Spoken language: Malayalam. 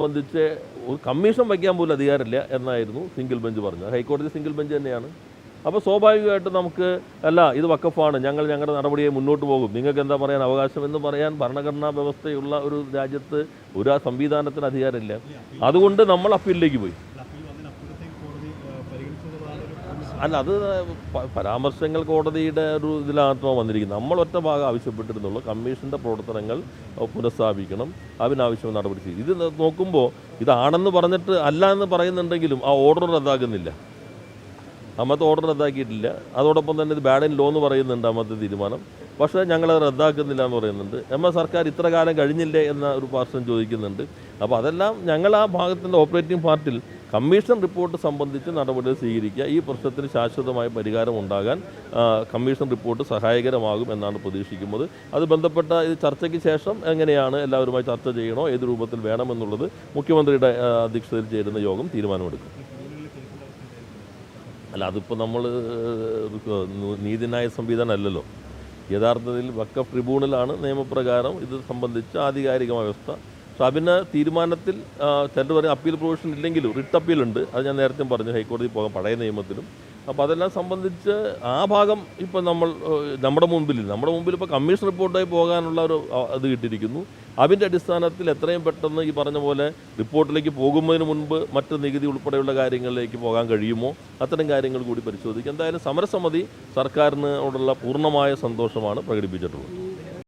സംബന്ധിച്ച് ഒരു കമ്മീഷൻ വയ്ക്കാൻ പോലും അധികാരമില്ല എന്നായിരുന്നു സിംഗിൾ ബെഞ്ച് പറഞ്ഞത്. ഹൈക്കോടതി സിംഗിൾ ബെഞ്ച് തന്നെയാണ്. അപ്പോൾ സ്വാഭാവികമായിട്ടും നമുക്ക് അല്ല ഇത് വക്കഫാണ് ഞങ്ങൾ ഞങ്ങളുടെ നടപടിയെ മുന്നോട്ട് പോകും. നിങ്ങൾക്ക് എന്താ പറയാൻ അവകാശം എന്ന് പറയാൻ ഭരണഘടനാ വ്യവസ്ഥയുള്ള ഒരു രാജ്യത്ത് ഒരു ആ സംവിധാനത്തിന് അധികാരമില്ല. അതുകൊണ്ട് നമ്മൾ അപ്പീലിലേക്ക് പോയി അപ്പീൽ വന്നതിനപ്പുറത്തേക്ക് കോടതി ആ, പരിഗണിച്ചതാണ് ഒരു അല്ല അത് പരാമർശങ്ങൾ കോടതിയുടെ ഒരു ഇതിലാത്മാ വന്നിരിക്കുന്നത്. നമ്മൾ ഒറ്റ ഭാഗം ആവശ്യപ്പെട്ടിരുന്നുള്ളൂ. കമ്മീഷന്റെ പ്രവർത്തനങ്ങൾ പുനഃസ്ഥാപിക്കണം. അതിനാവശ്യം നടപടി ചെയ്യും ഇത് നോക്കുമ്പോൾ ഇതാണെന്ന് പറഞ്ഞിട്ട് അല്ല എന്ന് പറയുന്നുണ്ടെങ്കിലും ആ ഓർഡർ റദ്ദാക്കുന്നില്ല. അമ്മത്തെ ഓർഡർ റദ്ദാക്കിയിട്ടില്ല. അതോടൊപ്പം തന്നെ ഇത് ബാഡ് ഇൻ ലോ എന്ന് പറയുന്നുണ്ട് അമ്മത്തെ തീരുമാനം. പക്ഷേ ഞങ്ങളത് റദ്ദാക്കുന്നില്ല എന്ന് പറയുന്നുണ്ട്. എമ്മ സർക്കാർ ഇത്ര കാലം കഴിഞ്ഞില്ലേ എന്ന ഒരു പാർശ്വം ചോദിക്കുന്നുണ്ട്. അപ്പോൾ അതെല്ലാം ഞങ്ങൾ ആ ഭാഗത്തിന്റെ ഓപ്പറേറ്റിംഗ് പാർട്ടിൽ കമ്മീഷൻ റിപ്പോർട്ട് സംബന്ധിച്ച് നടപടികൾ സ്വീകരിക്കുക. ഈ പ്രശ്നത്തിന് ശാശ്വതമായ പരിഹാരം ഉണ്ടാകാൻ കമ്മീഷൻ റിപ്പോർട്ട് സഹായകരമാകും എന്നാണ് പ്രതീക്ഷിക്കുന്നത്. അത് ബന്ധപ്പെട്ട ഇത് ചർച്ചയ്ക്ക് ശേഷം എങ്ങനെയാണ് എല്ലാവരുമായി ചർച്ച ചെയ്യണോ ഏത് രൂപത്തിൽ വേണമെന്നുള്ളത് മുഖ്യമന്ത്രിയുടെ അധ്യക്ഷതയിൽ ചേരുന്ന യോഗം തീരുമാനമെടുക്കും. അല്ല അതിപ്പോൾ നമ്മൾ നീതിന്യായ സംവിധാനം അല്ലല്ലോ. യഥാർത്ഥത്തിൽ വക്കഫ് ട്രിബ്യൂണലാണ് നിയമപ്രകാരം ഇത് സംബന്ധിച്ച ആധികാരികമായ വ്യവസ്ഥ അതിന് തീരുമാനത്തിൽ ചിലർ പറയും അപ്പീൽ പ്രൊവിഷൻ ഇല്ലെങ്കിലും റിട്ട് അപ്പീലുണ്ട് അത് ഞാൻ നേരത്തെ പറഞ്ഞു ഹൈക്കോടതി പോകാം പഴയ നിയമത്തിലും. അപ്പോൾ അതെല്ലാം സംബന്ധിച്ച് ആ ഭാഗം ഇപ്പോൾ നമ്മൾ നമ്മുടെ മുമ്പിൽ നമ്മുടെ മുമ്പിൽ ഇപ്പോൾ കമ്മീഷൻ റിപ്പോർട്ടായി പോകാനുള്ള ഒരു അത് കിട്ടിയിരിക്കുന്നു. അതിന്റെ അടിസ്ഥാനത്തിൽ എത്രയും പെട്ടെന്ന് ഈ പറഞ്ഞ പോലെ റിപ്പോർട്ടിലേക്ക് പോകുന്നതിന് മുൻപ് മറ്റ് നികുതി ഉൾപ്പെടെയുള്ള കാര്യങ്ങളിലേക്ക് പോകാൻ കഴിയുമോ? അത്തരം കാര്യങ്ങൾ കൂടി പരിശോധിക്കും. എന്തായാലും സമരസമിതി സർക്കാരിനോടുള്ള പൂർണമായ സന്തോഷമാണ് പ്രകടിപ്പിച്ചിട്ടുള്ളത്.